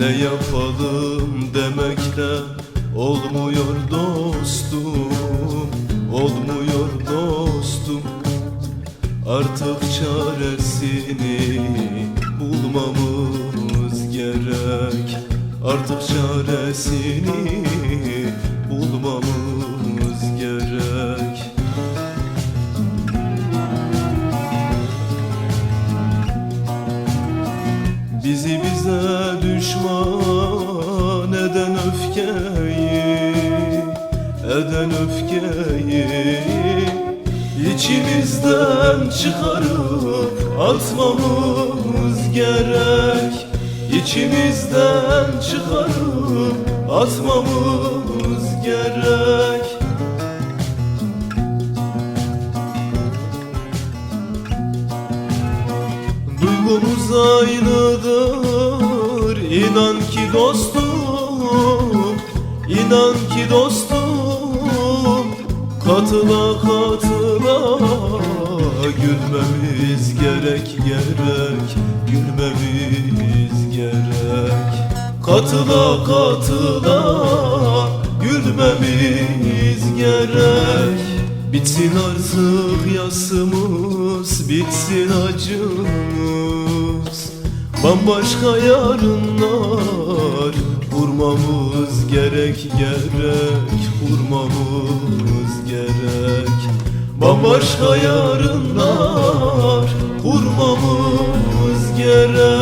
ayrılalım demekle olmuyor dostum olmuyor dostum. Artık çaresini bulmamız gerek. Artık çaresini bulmamız gerek. Bizi bize düşman eden öfkeyi Eden öfkeyi içimizden çıkarıp atmamız gerek? İçimizden çıkarıp atmamız gerek. Duygumuz aynıdır inan ki dostum inan ki dostum Katıla katıla gülmemiz gerek gerek Gülmemiz gerek. Katıla katıla gülmemiz gerek. Bitsin artık yasımız, bitsin acımız Bambaşka yarınlar. Kurmamız gerek gerek. Kurmamız gerek. Bambaşka yarınlar. Kurmamız gerek.